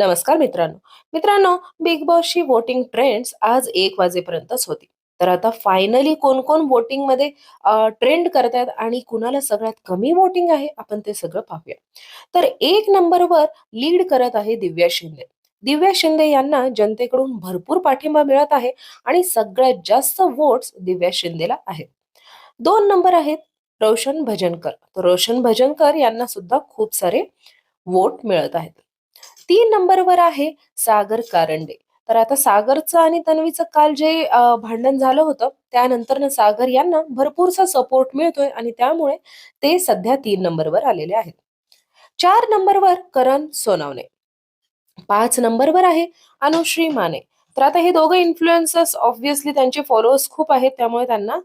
नमस्कार मित्रांनो. मित्रांनो बिग बॉसची वोटिंग ट्रेंड्स आज एक वाजेपर्यंतच होती. तर आता फायनली कोण कोण वोटिंगमध्ये ट्रेंड करतात आणि कुणाला सगळ्यात कमी वोटिंग आहे आपण ते सगळं पाहूया. तर एक नंबरवर लीड करत आहे दिव्या शिंदे. दिव्या शिंदे यांना जनतेकडून भरपूर पाठिंबा मिळत आहे आणि सगळ्यात जास्त वोट्स दिव्या शिंदेला आहेत. दोन नंबर आहेत रोशन भजनकर. तर रोशन भजनकर यांना सुद्धा खूप सारे वोट मिळत आहेत. तीन नंबरवर आहे सागर कारंडे. तर आता सागरचं आणि तन्वीचं काल जे भांडण झालं होतं त्यानंतर सागर यांना भरपूरसा सपोर्ट मिळतोय आणि त्यामुळे ते सध्या तीन नंबरवर आलेले आहेत. चार नंबरवर करण सोनावणे. पाच नंबरवर आहे अनुश्री माने. तर आता हे दोघं इन्फ्लुएन्सर्स ऑब्व्हियसली त्यांचे फॉलोअर्स खूप आहेत त्यामुळे त्यांना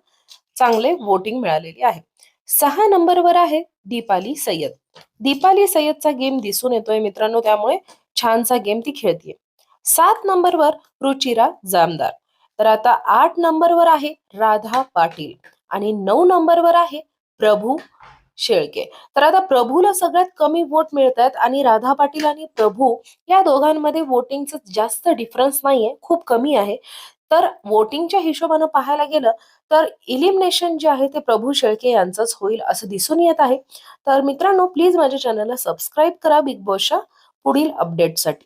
चांगले वोटिंग मिळालेली आहे. सहा नंबरवर आहे दीपाली सय्यद. दीपाली सय्यदचा गेम दिसून येतोय मित्रांनो त्यामुळे छानसा गेम ती खेळतीये. सात नंबरवर रुचिरा जामदार. तर आता आठ नंबरवर आहे राधा पाटील आणि नऊ नंबरवर आहे प्रभू शेळके. तर आता प्रभूला सगळ्यात कमी वोट मिळत आहेत आणि राधा पाटील आणि प्रभू या दोघांमध्ये वोटिंगचं जास्त डिफरन्स नाहीये खूप कमी आहे. तर वोटिंगच्या हिशोबानं पाहायला गेलं तर इलिमिनेशन जे आहे ते प्रभू शेळके यांचंच होईल असं दिसून येत आहे. तर मित्रांनो प्लीज माझ्या चॅनलला सबस्क्राईब करा. बिग बॉसच्या पुढील अपडेटसाठी